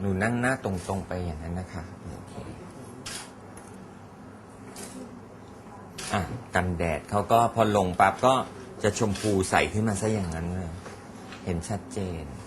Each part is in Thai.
หนูนั่งหน้าตรงๆไปอย่างนั้นนะคะโอเคอะกันแดดเขาก็พอลงปั๊บก็จะชมพูใสขึ้นมาซะอย่างนั้นเลย เห็นชัดเจนอ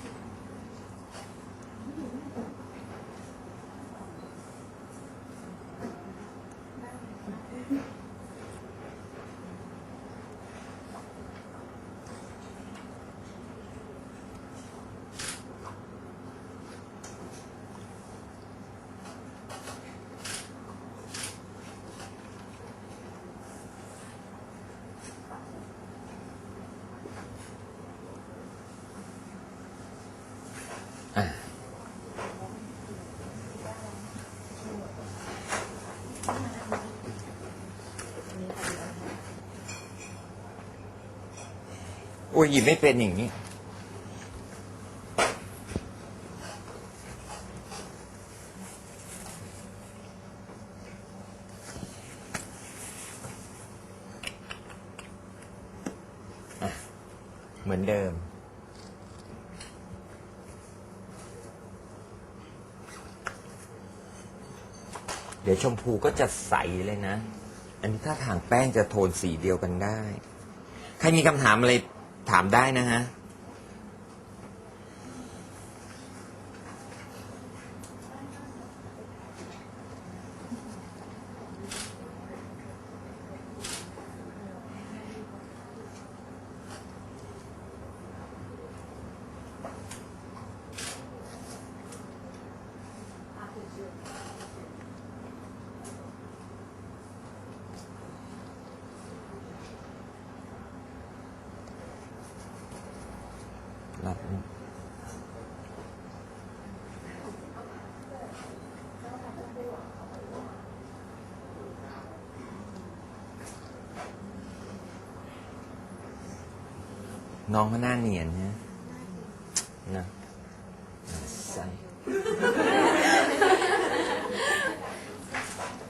โอ้ยหยิบไม่เป็นอย่างนี้ เหมือนเดิม เดี๋ยวชมพูก็จะใสเลยนะ อันนี้ถ้าทางแป้งจะโทนสีเดียวกันได้ ใครมีคำถามอะไรถามได้นะฮะ รับน้องเขาหน้าเนียนนะนะใส่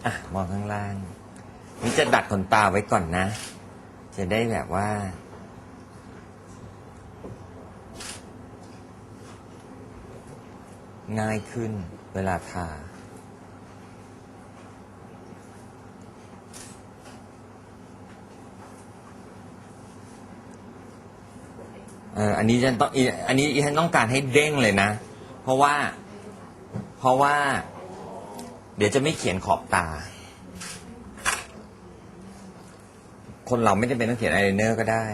อะ มองข้างล่าง นี่จะดัดขนตาไว้ก่อนนะ จะได้แบบว่า ง่ายขึ้นเวลาทา เออ อันนี้ฉันต้อง อันนี้ฉันต้องการให้เด้งเลยนะ เพราะว่า เพราะว่า เดี๋ยวจะไม่เขียนขอบตา คนเราไม่จำเป็นต้องเขียนอายไลเนอร์ก็ได้